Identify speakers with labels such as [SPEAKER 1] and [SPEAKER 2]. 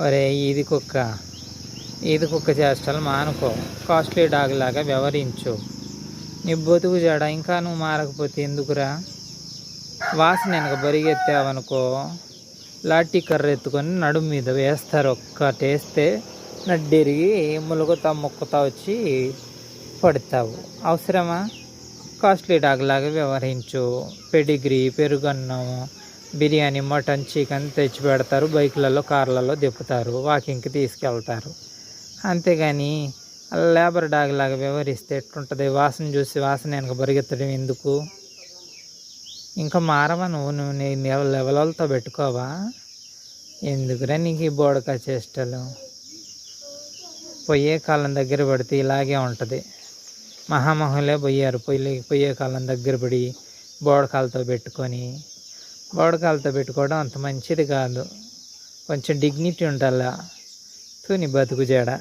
[SPEAKER 1] ఒరే ఇది కుక్క. ఇది కుక్క చేష్టలు మానుకో. కాస్ట్లీ డాగ్ లాగా వ్యవహరించు. నీ బతుకు జాడ ఇంకా నువ్వు మారకపోతే ఎందుకురా? వాసన వెనక బరిగెత్తావనుకో. లాఠీ కర్ర ఎత్తుకొని నడుము మీద వేస్తారు. ఒక్కటేస్తే నడ్డిరిగి ములుగుతా మొక్కుతా వచ్చి పడతావు. అవసరమా? కాస్ట్లీ డాగ్ లాగా వ్యవహరించు. పెడిగ్రీ పెరుగన్నము బిర్యానీ మటన్ చికెన్ తెచ్చి పెడతారు. బైకులలో కార్లలో దిప్పుతారు వాకింగ్కి తీసుకెళ్తారు. అంతేగాని లేబర్ డాగ్ లాగా వ్యవహరిస్తే ఎట్లుంటుంది వాసన చూసి వాసన వెనక బరిగెత్తడం ఎందుకు? ఇంకా మారవా నువ్వు? నువ్వు నేను లెవెల్ లెవెల్తో పెట్టుకోవా? ఎందుకురా నీకు ఈ బోడకా చేష్టలు? పొయ్యే కాలం దగ్గర పడితే ఇలాగే ఉంటుంది. మహామహులే పోయారు. పొయ్యి పొయ్యే కాలం దగ్గర పడి బోడకాలతో పెట్టుకొని బోడకాలతో పెట్టుకోవడం అంత మంచిది కాదు. కొంచెం డిగ్నిటీ ఉండాలా? తుని బతుకు జడ.